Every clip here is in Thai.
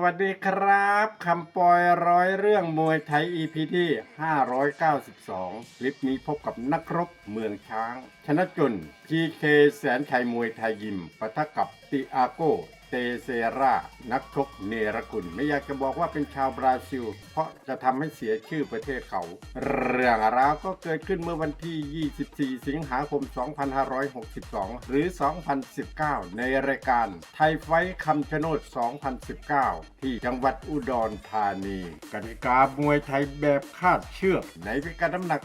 วัสดีครับคำปอยร้อยเรื่องมวยไทย EP ที่ 592 คลิปนี้พบกับนักรบเมืองช้าง ชนะจุน PK แสนชัยมวยไทยยิมปะทะกับติอาโก เตเซรา นักชกเนรกุลไม่อยากจะบอกว่าเป็นชาวบราซิล เพราะจะทำให้เสียชื่อประเทศเขา เรื่องราวก็เกิดขึ้นเมื่อวันที่ 24 สิงหาคม 2562 หรือ 2019 ในรายการไทยไฟท์คำชะโนด 2019 ที่จังหวัดอุดรธานีกติกามวยไทยแบบคาดเชือก ในพิกัดน้ำหนัก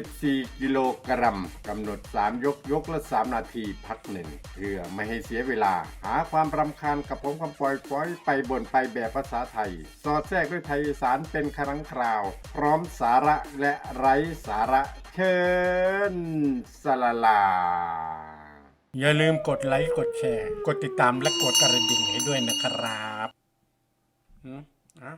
74 กิโลกรัมกำหนด 3 ยกยกละ 3 นาทีพักหนึ่งเพื่อไม่ให้เสียเวลาหาความรำคาญกับผมคำปล่อยปล่อยไปบนไปแบบภาษาไทย สอดแทรกด้วยไทยสารเป็นครั้งคราว พร้อมสาระและไร้สาระเชิญสลาลา อย่าลืมกดไลค์กดแชร์ กดติดตามและกดกระดิ่งให้ด้วยนะครับอืมอะ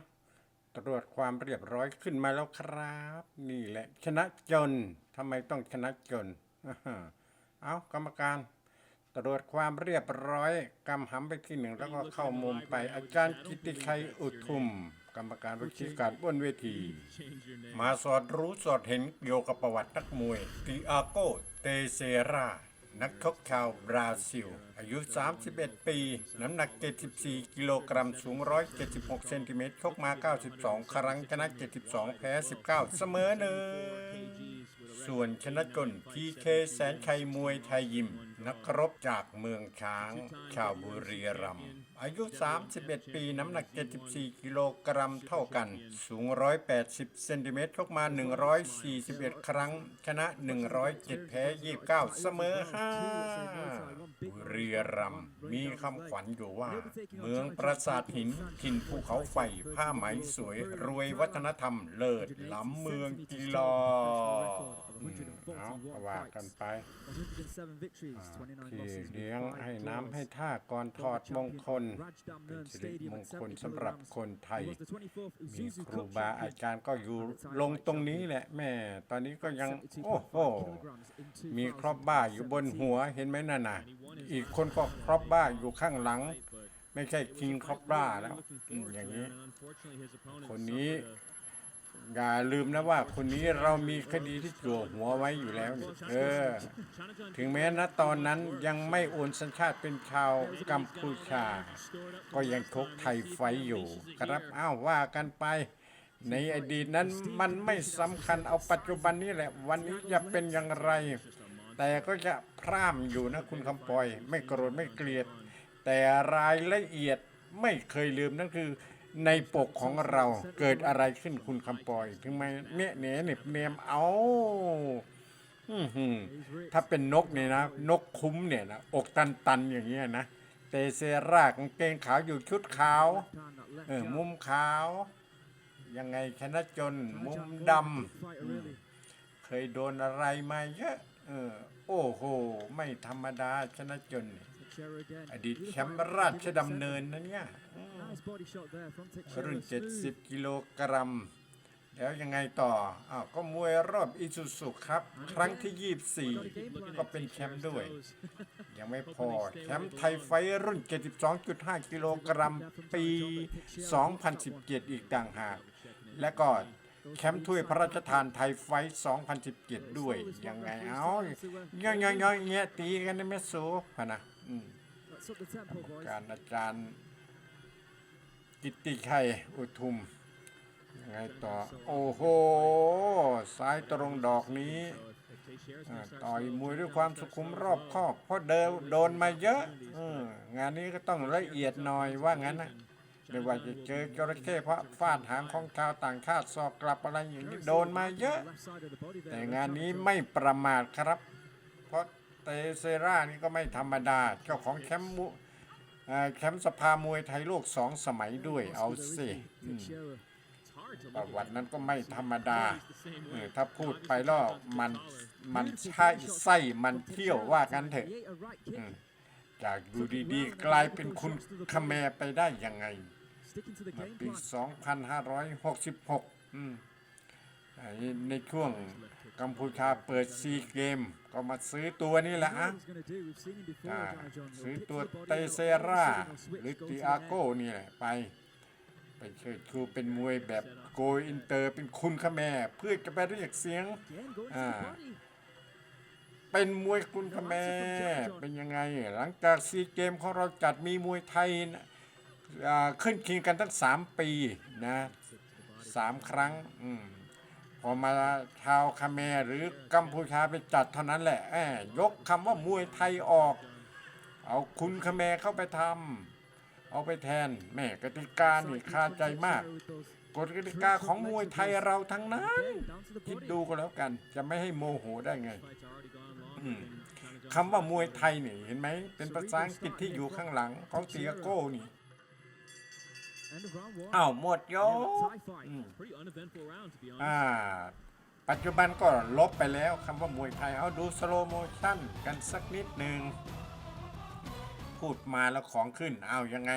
ตรวจความเรียบร้อยขึ้นมาแล้วครับ นี่แหละ ชนะจนทำไมต้องชนะจนอ่าฮะเอากรรมการ ตรวจความเรียบร้อยกำหำไปที่หนึ่งแล้วก็เข้ามุมไปอาจารย์กิติชัยอุทุม กรรมการวิธีการบนเวที มาสอดรู้สอดเห็นเกี่ยวกับประวัตินักมวยติอาโกเตเซรานักชกชาวบราซิล อายุ 31 ปี น้ำหนัก 74 กิโลกรัม สูง 176 เซนติเมตรชกมา 92 ครั้งชนะ 72 แพ้ 19 เสมอหนึ่ง ส่วนชนะกลพีเคแสนชัยมวยไทยยิม นักรบจากเมืองช้าง ชาวบุรีรัมย์อายุ 31 ปีน้ำหนัก 74 กิโลกรัมเท่ากัน สูง 180 เซนติเมตรชกมา 141 ครั้ง ชนะ 107 แพ้ 29 เสมอ 5 บุรีรัมย์มีคำขวัญอยู่ว่า เมืองปราสาทหินถิ่นภูเขาไฟ ผ้าไหมสวย รวยวัฒนธรรมเลิศล้ำเมืองกีฬา เอาว่ากันไปขี่เลี้ยงให้น้ำให้ท่าก่อนถอดมงคลเป็นสิริมงคลสำหรับคนไทย มีครูบาอาจารย์ก็อยู่ลงตรงนี้แหละแม่ตอนนี้ก็ยัง โอ้โห มีครอบบ้าอยู่บนหัวเห็นไหมนั่นน่ะ อีกคนก็ครอบบ้าอยู่ข้างหลัง ไม่ใช่คิงครอบบ้าแล้วอย่างนี้ คนนี้ อย่าลืมนะว่าคนนี้เรามีคดีที่จั่วหัวไว้อยู่แล้วนี่เออ ถึงแม้นะตอนนั้นยังไม่โอนสัญชาติเป็นชาวกัมพูชา ก็ยังชกไทยไฟอยู่ ครับอ้าวว่ากันไป ในอดีตนั้นมันไม่สำคัญเอาปัจจุบันนี้แหละ วันนี้จะเป็นอย่างไร แต่ก็จะพร่ำอยู่นะคุณคำปอย ไม่โกรธไม่เกลียด แต่รายละเอียดไม่เคยลืมนั่นคือ ในปกของเราเกิดอะไรขึ้นคุณคำปอย ถึงไม่เนี่ยเหนียเหน็บเนียมเอาถ้าเป็นนกเนี่ยนะ นกคุ้มเนี่ยนะอกตันตันอย่างเงี้ยนะเตเซรากางเกงขาวอยู่ชุดขาว เออมุมขาว ยังไงชนะจน มุมดำเคยโดนอะไรมาเยอะ เออ โอ้โห ไม่ธรรมดาชนะจน อดีตแชมป์ราชดำเนินนะเนี่ย รุ่น 70 กิโลกรัม แล้วยังไงต่ออ้าวก็มวยรอบอิซูซุครับ ครั้งที่ 24 ก็เป็นแชมป์ด้วย ยังไม่พอ แชมป์ไทยไฟท์รุ่น 72.5 กิโลกรัม ปี 2017 อีกต่างหาก และก็แชมป์ถ้วยพระราชทานไทยไฟท์2017 ด้วย ยังไง เอาย่อยๆๆเงี้ยตีกันได้ไหมสูพะนะอืมการอาจารย์ กิตติชัยอุทุมยังไงต่อ โอ้โห ซ้ายตรงดอกนี้ต่อยมวยด้วยความสุขุมรอบคอบเพราะเดินโดนมาเยอะงานนี้ก็ต้องละเอียดหน่อยว่างั้นนะไม่ว่าจะเจอจระเข้เพราะฟาดหางของชาวต่างชาติสอกกลับอะไรอย่างนี้โดนมาเยอะ แต่งานนี้ไม่ประมาทครับ เพราะเตเซรานี่ก็ไม่ธรรมดา เจ้าของแชมป์ แชมป์สภามวยไทยโลกสองสมัยด้วยเอาสิอืมประวัตินั้นก็ไม่ธรรมดาเออถ้าพูดไปแล้วมันมันใช่ไส้มันเที่ยวว่ากันเถอะอืมจากอยู่ดีๆ กลายเป็นคุณคแมร์ไปได้ยังไงเมื่อปี 2566อืมไอ้ในช่วง กัมพูชาเปิดซีเกม ก็มาซื้อตัวนี่แหละอะอ่าซื้อตัวเตเซราหรือติอาโก้นี่แหละไปไปเชิดชูเป็นมวยแบบโกอินเตอร์เป็นคุณขแม่เพื่อจะไปเรียกเสียง Again, going to the Ah. body. เป็นมวยคุณขแม่เป็นยังไง หลังจากซีเกมของเราจัดมีมวยไทยนะอ่าขึ้นคิงกันตั้งสามปีนะสามครั้งอืมพ อมาชาวคาเมรหรือกัมพูชาไปจัดเท่านั้นแหละแหมยกคำว่ามวยไทยออก เอาคุณคาเมรเข้าไปทำเอาไปแทนแม่กติกานี่คาใจมากกฎกติกาของมวยไทยเราทั้งนั้นคิดดูก็แล้วกัน จะไม่ให้โมโหได้ไงคำว่ามวยไทยนี่เห็นไหมเป็นภาษาอังกฤษที่อยู่ข้างหลังของเตียโก้นี่ อ้าวหมดย Yeah, ก tie fight. อืม pretty uneventful round to be honest อ่า ปัจจุบันก็ลบไปแล้วคำว่ามวยไทย เอาดูสโลโมชั่นกันสักนิดหนึ่ง พูดมาแล้วของขึ้น เอายังไง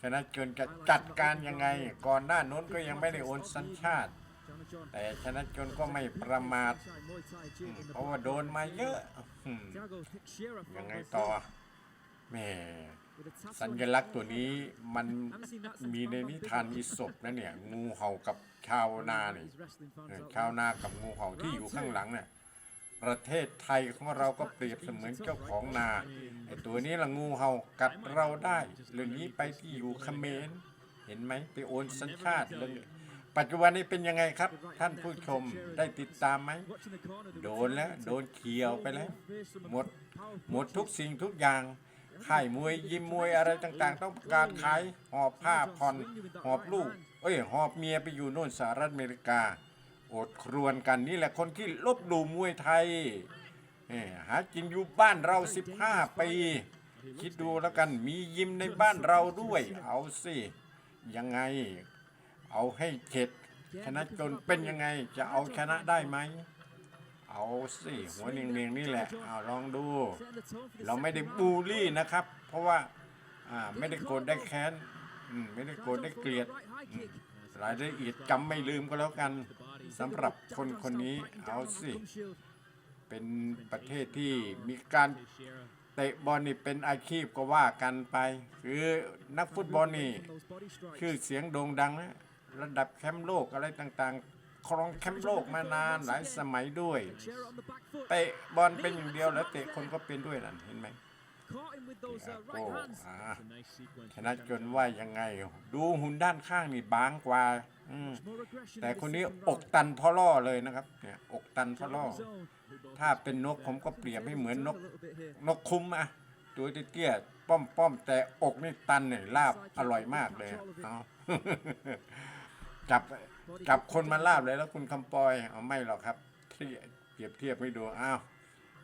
ชนะจนจะจัดการยังไง ก่อนหน้าโน้นก็ยังไม่ได้โอนสัญชาติ Chandler John. แต่ชนะจนก็ไม่ประมาท Inside Muay Thai gym in the เพราะว่า body. โดนมาเยอะอืม Thiago Teixeira from ยังไง Brazil ต่อแหม่ with a tassel สัญลักษณ์ตัวนี้มันมีในนิทาน Bang. อีสปนะเนี่ยงูเห่ากับชาวนาเนี่ His wrestling fans เออ out ชาวนากับงูเห่าที่อยู่ข้างหลังเนี่ยประเทศไทยของเราก็เปรียบเสมือนเจ้าของนาไอตัวนี้ละงูเห่ากัดเราได้เรื่องนี้ไปที่อยู่เขมรเห็นไหมไปโอนสัญชาติเรื่องปัจจุบันนี้เป็นยังไงครับ ท่านผู้ชมได้ติดตามไหมโดนแล้วโดนเขียวไปแล้วหมดหมดทุกสิ่งทุกอย่าง ค่ายมวยยิมมวยอะไรต่างๆ ต้องประกาศขายหอบผ้าผ่อนหอบลูก เอ้ยหอบเมียไปอยู่โน่นสหรัฐอเมริกาอดครวนกันนี่แหละคนที่ลบหลู่มวยไทยเอ้ยหากินอยู่บ้านเรา 15 ปี คิดดูแล้วกันมียิมในบ้านเราด้วย เอาสิ ยังไง เอาให้เข็ดชนะจนเป็นยังไงจะเอาชนะได้ไหม เอาสิหัวเนียงๆนี่แหละเอาลองดู setting the tone for the เราไม่ได้ second บู round. ลลี่นะครับ เพราะว่าอ่าไม่ได้โกรธได้แค้นอืมไม่ได้โกรธได้เกลียด Right high kick. รายละเอียดจำไม่ลืมก็แล้วกันสำหรับคนคนนี้เอาสิ เป็นประเทศที่มีการเตะบอลนี่เป็นอาชีพก็ว่ากันไป คือนักฟุตบอลนี่ชื่อเสียงโด่งดังนะระดับแชมป์โลกอะไรต่างๆ ครองแชมป์โลกมานานหลายสมัยด้วย เตะบอลเป็นอย่างเดียวแล้วเตะคนก็เป็นด้วยนั่นเห็นไหมโอ้ชนะจนว่ายังไง ดูหุ่นด้านข้างนี่บางกว่าแต่คนนี้อกตันพ่อล่อเลยนะครับ เนี่ยอกตันพ่อล่อ ถ้าเป็นนกผมก็เปรียบให้เหมือนนก นกคุ้มอะตัวเตี้ยๆป้อมป้อมๆแต่อกนี่ตันเนี่ยลาบอร่อยมากเลยเอา จับจับคนมาลาบเลยแล้วคุณคำปอยเอาไม่หรอกครับเทียบเปรียบเทียบให้ดูอ้าว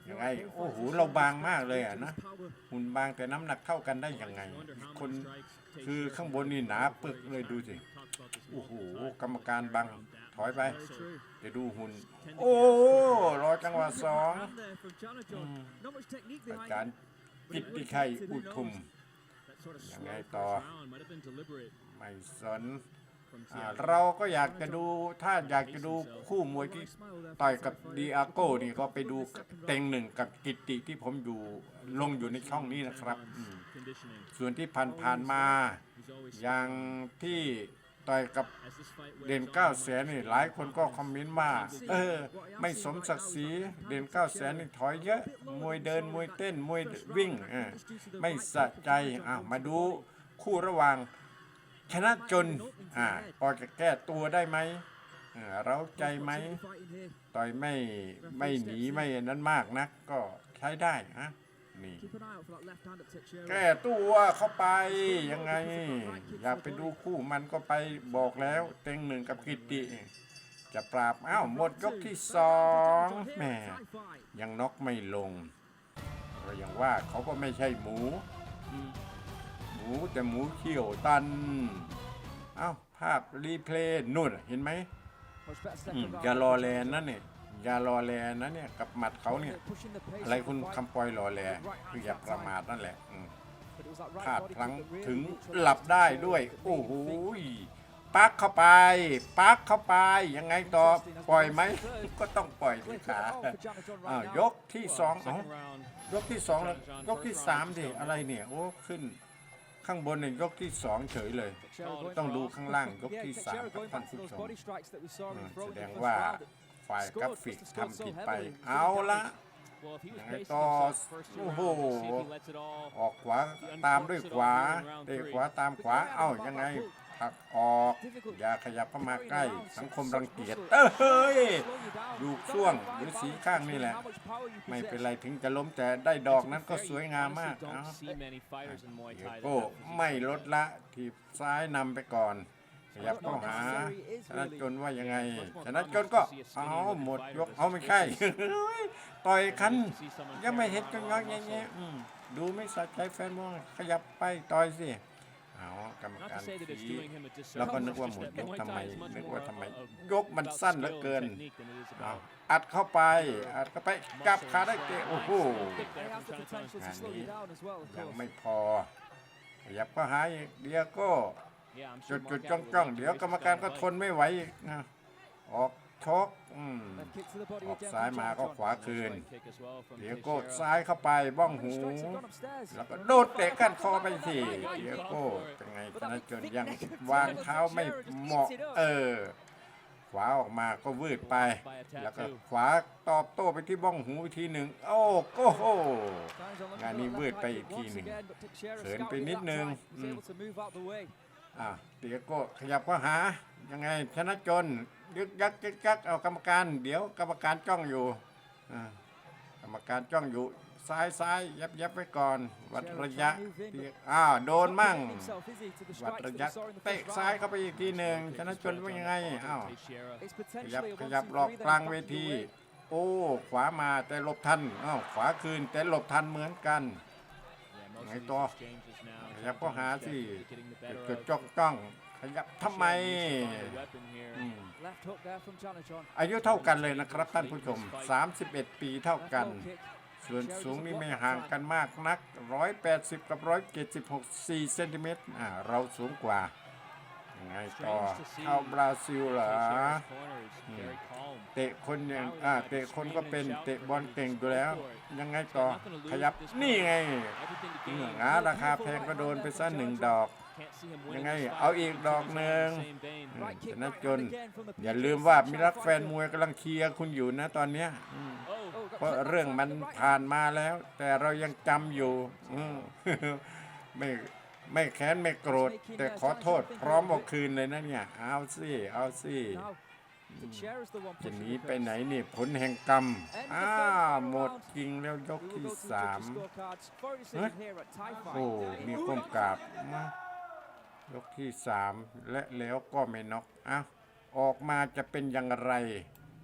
ยังไงโอ้โหเราบางมากเลยอะนะหุ่นบางแต่น้ำหนักเท่ากันได้ยังไง คนคือข้างบนนี่หนาปึกเลยดูสิโอ้โหกรรมการบังถอยไปจะดูหุ่น โอ้รอจังหวะสอง Hand there from Chandler John. Not much technique อา behind จารกิตติชัยอุทุมยังไงต่อไม่สน อ่าเราก็อยากจะดูถ้าอยากจะดูคู่มวยที่ Smile there ต่อย from กับ Sakai. ดีอาโก้นี่ก็ไปดูเต็งหนึ่งกับกิตติที่ผมอยู่ลงอยู่ในช่องนี้นะครับอืมส่วนที่ผ่านๆมา อย่างที่ต่อยกับเด่นเก้าแสนนี่หลายคนก็คอมเมนต์ว่าเออ ไม่สมศักดิ์ศรีเด่นเก้าแสนนี่ถอยเยอะมวยเดินมวยเต้นมวยวิ่งเออไม่สะใจอะมาดูคู่ระหว่าง ชนะจนอ่าพอจะแก้ตัวได้ไหมเราใจไหมต่อยไม่ไม่หนีไม่นั้นมากนักก็ใช้ได้ฮะนี่แก้ตัวเข้าไปยังไง อยากไปดูคู่มันก็ไปบอกแล้วเต็งหนึ่งกับกิติจะปราบอ้าวหมดยกที่สองแหมยังน็อกไม่ลงก็ยังว่าเขาก็ไม่ใช่หมู มหมูแต่หมูเขียวตัน เอ้า ภาพรีเพลย์นู่นเห็นไหมอย่ารอแลนั่นเนี่ยอย่ารอแลนะเนี่ยกับหมัดเขาเนี่ย อะไรคุณคำปอยรอแลคืออย่าประมาทนั่นแหละพลาดพลั้งถึงหลับได้ด้วย โอ้โหปักเข้าไปปักเข้าไปยังไงต่อปล่อยไหมก็ต้องปล่อยสิ Clear ขาอ้าวยกที่สองยกที่สองแล้วยกที่สามดิอะไรเนี่ยโอ้ขึ้น ข้างบนหนึ่งยกที่สองเฉยเลย ต้องดูข้างล่างยกที่สามครับท่านผู้ชมแสดงว่าฝ่ายกราฟิกทำผิดไป เอาละยังไงต่อโอ้โหออกขวาตามด้วยขวาเตะขวาตามขวาเอ้ายังไง ผลักออก อย่าขยับเข้ามาใกล้ สังคมรังเกียจเอ้ยดูช่วงหรือสีข้างนี่แหละ ไม่เป็นไรถึงจะล้มแต่ได้ดอกนั้นก็สวยงามมาก Honestly, เอ้า don't see many fighters in Muay เดีย Thai that โก้ have ไม่ลดละทีบซ้ายนำไปก่อนขยับเข้าหาชนะจนว่ายังไงชนะจนก็เอาหมดยกเอาไม่ใช่ต่อยคัน see someone ยังไม่ carry เห็น a จัง lot ง of อก muscle. แง่ๆอืมดูไม่สะใจแฟนมวยขยับไปต่อยสิ เอากรรม Not การ to say that it's ชี้ doing him a disservice, แล้วก็นึก it's ว่าห just มด that ยก Muay ทำไม Thai is much นึก more ว่าทำไม of- of ยกมันสั้นเหลือ skill เกิน and technique than it is เอา about อัดเข้าไปอัดเข้าไปกลับขาได้เตะโอ้โห They have the potential to slow you down as well, of ยัง course. ไม่พอขยับก็หาอีกเดียวก็ Yeah, I'm จุ sure ดจุด Mark จ้อง Allen จ้อง would เดี๋ยว like กร to รม raise การ this ก็ guy in ทนไม่ไหวอีกนะออก ชกอืม Left kick to the body ออก again ซ้าย from มาก็ Jonathan. ขวา fight. คืน Nice right kick as well from เดี๋ยว Teixeira. โก้ซ้ายเข้าไปบ้อง How หู many strikes have gone upstairs? แล้วก็โดดเตะก้านคอไปสิเดี๋ยวโก้เป็นไงชนะจนยังวางเท้าไม่เหมาะเออ ขวาออกมาก็วืดไป แล้วก็ขวาตอบโต้ไปที่บ้องหูอีกทีหนึ่งโอ้โก้โห Times on งาน left นี้ foot, วืด left ไป high อีก kick ที once หนึ่ง again, but Teixeira เขิน scouted ไป it นิด that นึง time. He's อืม able to move out the way. อะเตียโก้ขยับก็หา ยังไงชนะจนยึกยักยึกยักเอากรรมการ เดี๋ยวกรรมการจ้องอยู่กรรมการจ้องอยู่ซ้ายซ้ายยับยับไว้ก่อน วัดระยะอ้าวโดนมั่ง วัดระยะเตะซ้ายเข้าไปอีกทีหนึ่งชนะจนว่ายังไงอ้าวขยับขยับหลอกกลางเวที โอ้ขวามาแต่หลบทันอ้าวขวาคืนแต่หลบทันเหมือนกันไงต่อขยับก็หาสิจุดจ้องจ้อง ขยับทำไม Teixeira needs to find a weapon here. อืม Left hook there from Jonathan. อายุเท่ากันเลยนะครับท่านผู้ชม 31 ปีเท่า Left กัน low kick. ส่วนสูงนี่ไม่ห่างกันมากนัก 180 กับ 176 4เซนติเมตรอ่าเราสูงกว่ายังไงต่อ Strange to see เข้าบราซิลเหรอ Teixeira's corner is very calm. เตะคนอย่างอ่าเตะคนก็เป็นเตะบอลเก่งอยู่แล้ว ยังไงต่อขยับนี่ไง Everything to เห gain. งื่องาราคาแพงก็โดนไปซะหนึ่งดอก Can't see him ยัง winning ไง this fight. เอาอีกดอกหนึ่ง Same vein. อืม Right ช kick นะ right จน hand again from the อย่า PK ลืมว่า Sanchez มีรักแฟน fighter. มวยกำลังเชียร์คุณอยู่นะตอนเนี้ยอืม Oh, Oh, got เพราะ clipped by เรื่องมัน the right ผ่าน hand. มาแล้ว แต่เรายังจำอยู่อืมไม่ไม่แค้นไม่โกรธ แต่ขอโทษพร้อมเอาคืนเลยนะเนี่ย เอาสิเอาสิ Now, Teixeira's the one จะ pushing หนี the ไป pace. ไหนนี่ผลแห่งกรรม อ้าวหมดจริงแล้วยก We will ที่ go to the สาม judges' scorecards for a decision Huh? here at Thai โอ้ Fight. มีก้มกราบนะ ยกที่สามและแล้วก็ไม่น็อกอ้าวออกมาจะเป็นอย่างไร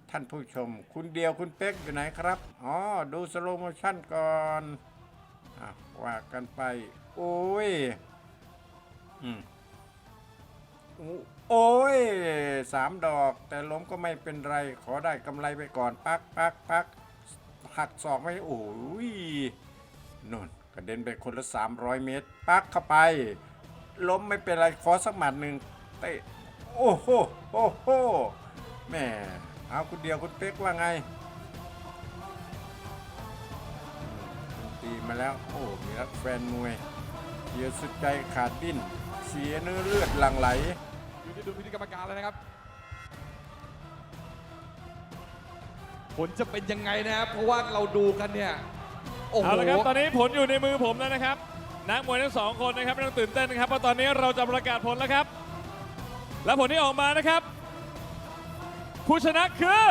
ท่านผู้ชม คุณเดียวคุณเป๊กอยู่ไหนครับอ๋อดูสโลโมชั่นก่อนอะว่ากันไป โอ้ยอืมโอ้โอ้ยสามดอกแต่ล้มก็ไม่เป็นไร ขอได้กำไรไปก่อน ปักปักปักหักศอกไม่โอ้ยนู่นกระเด็นไปคนละ 300 เมตร ปักเข้าไป ล้มไม่เป็นไรขอสักหมัดหนึ่งเตะโอ้โหโอ้โหแม่เอาคุณเดียวคุณเป๊กว่าไงอืมตีมาแล้วโอ้มีรักแฟนมวยเสียสุดใจขาดดิ้น เสียเนื้อเลือดหลั่งไหล อยู่ที่ดูพิธีกรรมการแล้วนะครับ ผลจะเป็นยังไงนะครับ เพราะว่าเราดูกันเนี่ย โอ้โห เอาละครับ ตอนนี้ผลอยู่ในมือผมแล้วนะครับ นักมวยทั้งสองคนนะครับไม่ต้องตื่นเต้นนะครับเพราะตอนนี้เราจะประกาศผลแล้วครับ และผลที่ออกมานะครับ ผู้ชนะคือ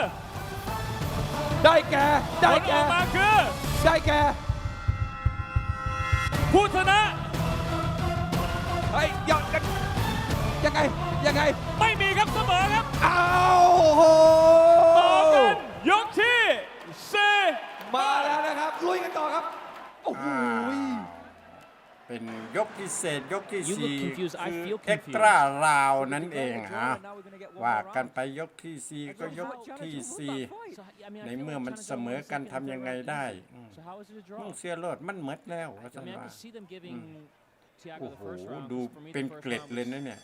ได้แก่ผได้ลอแก่อกมาคือ ได้แก่ผู้ชนะเฮ้ยยอดกันยังไงยังไงไม่มีครับเสมอครับอ้าวโอ้โหต่อกันยกที่สี่ มาแล้วนะครับลุยกันต่อครับโอ้โหอ้าว เป็นยกพิเศษยกที่ You look สี่ confused. I คือ feel เอ็ก confused. ตร้าราวนั่นเอง Draw, อะ and now we're gonna get one ว่า more กัน round. ไปยกที่สี่ก็ยก Jonathan ที่ won สี่ that fight. So, I mean, I ใน feel เมื่อ like มัน China เสมอ Jones กัน is ทำยังไง very ได้ easy. อืม So how is it a มึ draw? งเสียโลดมันเหมดแล้วว่า I สัน mean, I ว่า can see them giving โอ้ Thiago the โห first round. ดู For me, เป็น the first เกล็ด round เลย was นะเนี่ย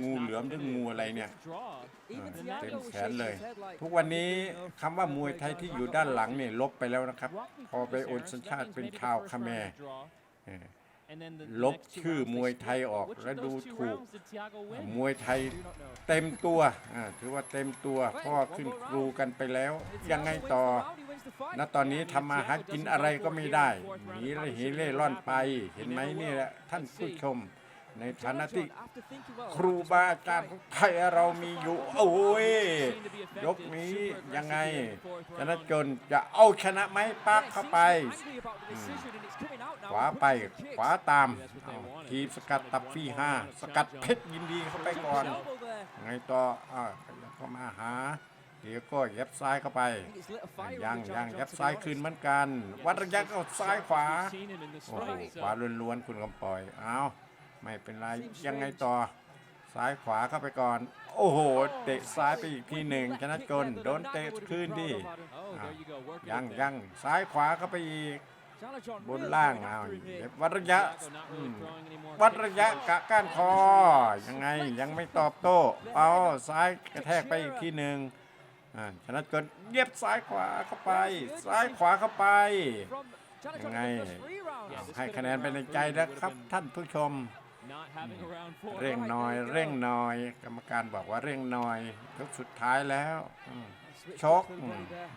งูเหลือมหรืองูอะไรเนี่ย draw. Even เต็ Thiago ม was แขน shaking เลย his head like, ทุกวันนี้ you know, คำว่ามวยไทยที่อยู่ด้านหลังเนี่ยลบไปแล้วนะครับพอไปโอนสัญชาติเป็นชาวคาแมร์เออ And then the ลบ next two ชื่อ rounds ม they วยไทย split. ออก Which of และดู those two ถูก rounds did Thiago win? มวยไทย Do not know. เต็มตัวอ่าถือว่าเต็มตัวเพราะว่าขึ้นครูกันไปแล้ว If ยังไง Thiago wins ต่อ the round, he wins the fight. ณตอนนี้ทำมาหากินอะไรก็ไม่ได้หนีเลยเหเล่ร่อนไปเห็นไหมนี่แหละท่านผู้ชม ในฐานะที่ John, after thinking well, ครูบาอาจารย์ของไทยเรามีอยู่ โอ้ย ยกนี้ยังไงชนะจนจะเอาชนะไหมปักเข้าไป angry about the decision and it's coming out now. ขวาไป Punches and ขวา kicks. ตามเอาทีมสกัดตับฟี่ห้าสกัดเพชรยินดีเข้าไปก่อน Elbow there. ไงต่ออ่าขยับเข้ามาหาเดี๋ยวก็เย็บซ้ายเข้าไป I think it's lit a fire ยัง under ยัง John เย็บ John, to be ซ้ายคืน honest. เหมือนกัน วัดระยะก็ซ้ายขวา We've seen him in this โอ้โห fight, so ขวาล้วนๆคุณกำปอย เอา ไม่เป็นไรยังไงต่อ ซ้ายขวาเข้าไปก่อน โอ้โห เตะซ้ายไปอีกทีหนึ่งชนะจนโดนเตะคืนดิยังยังซ้ายขวาเข้าไปอีกบนล่างเอาวัดระยะวัดระยะกะก้านคอ ยังไงยังไม่ตอบโต้ เอาซ้ายกระแทกไปอีกทีหนึ่งชนะจนเย็บซ้ายขวาเข้าไป ซ้ายขวาเข้าไปยังไงให้คะแนนไปในใจนะครับท่านผู้ชม Not having a round four. เร่งหน่อย เร่งหน่อย กรรมการบอกว่าเร่งหน่อยยกสุดท้ายแล้วอืม Switch Chok. to the body there.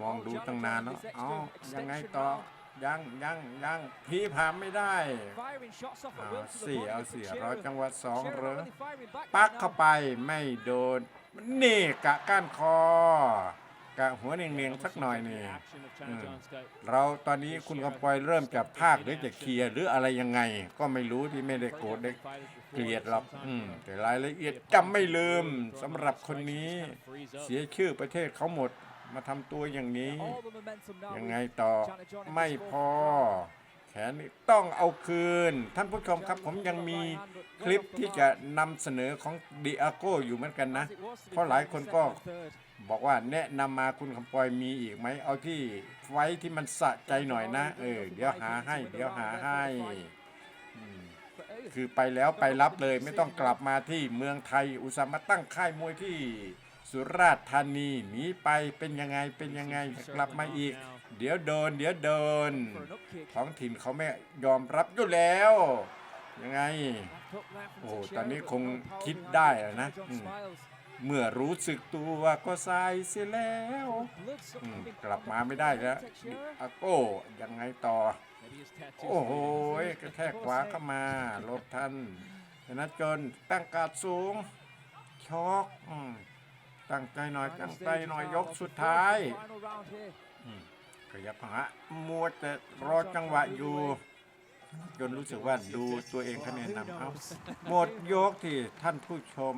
มองดูตั้งนานแล้วเอ้ายังไงต่อยังยังยังพีผ่านไม่ได้ Firing shots off at เอา will to the สี่ body เอา of สี่ Teixeira. รอจังหวะสอง Teixeira เหร not อ really firing back ปัก right เข้า now. ไปไม่โดนนี่กะก้านคอ กะหัวเนียงๆสักหน่อยนี่ Action of China Mm. John's got เราตอนนี้คุณกำปอยเริ่มจะภาคหรือจะเคลียร์หรืออะไรยังไง ก็ไม่รู้ที่ไม่ได้โกรธได้เกลียดหรอกอืมแต่รายละเอียดจำไม่ลืมสำหรับคนนี้ เสียชื่อประเทศเขาหมดมาทำตัวอย่างนี้ All the momentum now ยัง with ไงต่อ China John in ไม่ this พ fourth อแขนนี่ต้องเอาคืน ท่านผู้ชมครับผมยังมีคลิปที่จะนำเสนอของดิอาโกอยู่เหมือนกันนะ เพราะหลายคนก็บอกว่าแนะนำมาคุณคำปอยมีอีกไหมเอาที่ไฟท์ที่มันสะใจหน่อยนะ เออ เดี๋ยวหาให้ เดี๋ยวหาให้ คือไปแล้วไปรับเลยไม่ต้องกลับมาที่เมืองไทย อุตส่าห์มาตั้งค่ายมวยที่สุราษฎร์ธานีหนีไปเป็นยังไงเป็นยังไงกลับมาอีก เดี๋ยวโดน เดี๋ยวโดน ท้องถิ่นเขาไม่ยอมรับอยู่แล้ว ยังไง โอ้ตอนนี้คงคิดได้แล้วนะ เมื่อรู้สึกตัวก็สายเสียแล้ว กลับมาไม่ได้แล้วอาโก้ยังไงต่อ โอ้โหกระแทกขวาเข้ามาลบทันชนะจนตั้งการดสูงช็อกตั้งใจหน่อยตั้งใจหน่อยยกสุดท้าย ขยับหามัวแต่รอจังหวะอยู่ จนรู้สึกว่าดูตัวเองคะแนนนำเอาหมดยกที่ท่านผู้ชม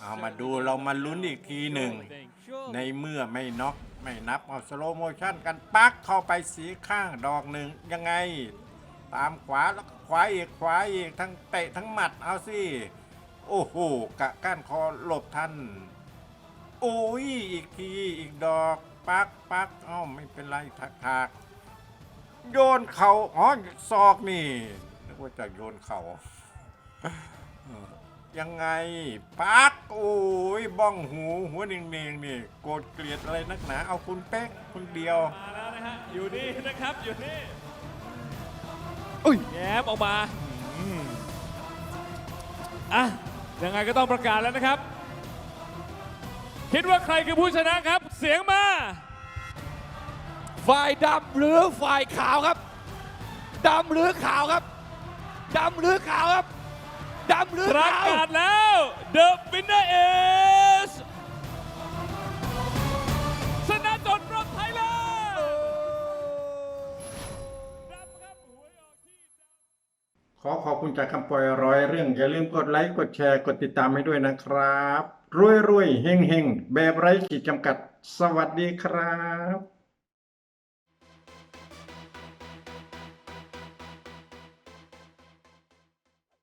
เอามาดูเรามาลุ้นอีกทีหนึ่ง ในเมื่อไม่น็อกไม่นับเอาสโลโมชั่นกันปักเข้าไปสีข้างดอกหนึ่งยังไง ตามขวาแล้วขวาอีกขวาอีกทั้งเตะทั้งหมัดเอาสิโอ้โหกะก้านคอหลบทันโอ้ยอีกทีอีกดอก ปักปักเอ้าไม่เป็นไรทักทักโยนเขา่าอ๋อศอกนี่นึกว่าจะโยนเข่ายังไงปักโอ้ยบ้องหูหัวเนียงๆนี่โกรธเกลียดอะไรนักหนา เอาคุณเป๊กคุณเดียวมาแล้วนะฮะอยู่นี่นะครับอยู่นี่อุ้ยแย้มออกมาอืมอะยังไงก็ต้องประกาศแล้วนะครับ คิดว่าใครคือผู้ชนะครับ เสียงมา ฝ่ายดำหรือฝ่ายขาวครับดำหรือขาวครับดำหรือขาวครับดำหรือประขาวกาศแล้ว The winner is ชนะจนรอบไทยเลยดำครับหวยออกที่ ขอขอบคุณจากคำปล่อยร้อยเรื่อง อย่าลืมกดไลค์ กดแชร์ กดติดตามให้ด้วยนะครับ รวยรวยๆเฮงเฮงๆแบบไร้ขีดจำกัด สวัสดีครับ